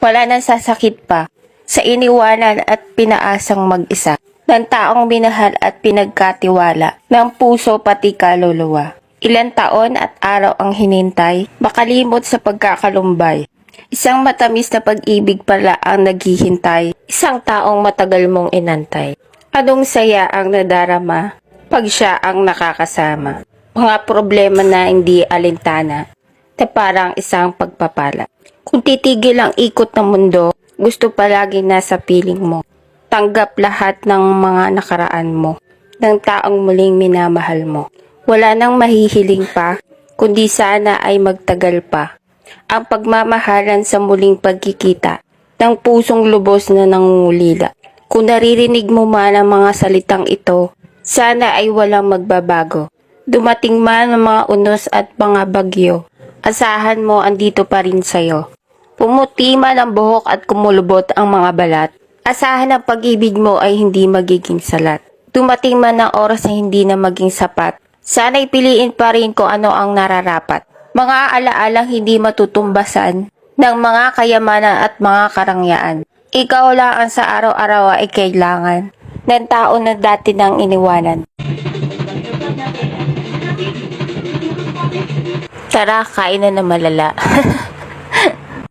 Wala nang sasakit pa sa iniwanan at pinaasang mag-isa ng taong minahal at pinagkatiwala ng puso pati kaluluwa. Ilan taon at araw ang hinintay, makalimot sa pagkakalumbay. Isang matamis na pag-ibig pala ang naghihintay, isang taong matagal mong inantay. Anong saya ang nadarama pag siya ang nakakasama? Mga problema na hindi alintana, na parang isang pagpapala. Kung titigil ang ikot ng mundo, gusto palagi nasa piling mo. Tanggap lahat ng mga nakaraan mo, ng taong muling minamahal mo. Wala nang mahihiling pa, kundi sana ay magtagal pa. Ang pagmamahalan sa muling pagkikita, ng pusong lubos na nangungulila. Kung naririnig mo man ang mga salitang ito, sana ay walang magbabago. Dumating man ang mga unos at mga bagyo, asahan mo andito pa rin sa'yo. Pumuti man ang buhok at kumulubot ang mga balat, asahan ang pag-ibig mo ay hindi magiging salat. Dumating man ang oras na hindi na maging sapat, sana'y piliin pa rin kung ano ang nararapat. Mga alaalang hindi matutumbasan ng mga kayamanan at mga karangyaan. Ikaw lang ang sa araw-araw ay kailangan ng tao na dati nang iniwanan. Tara, kain na na malala.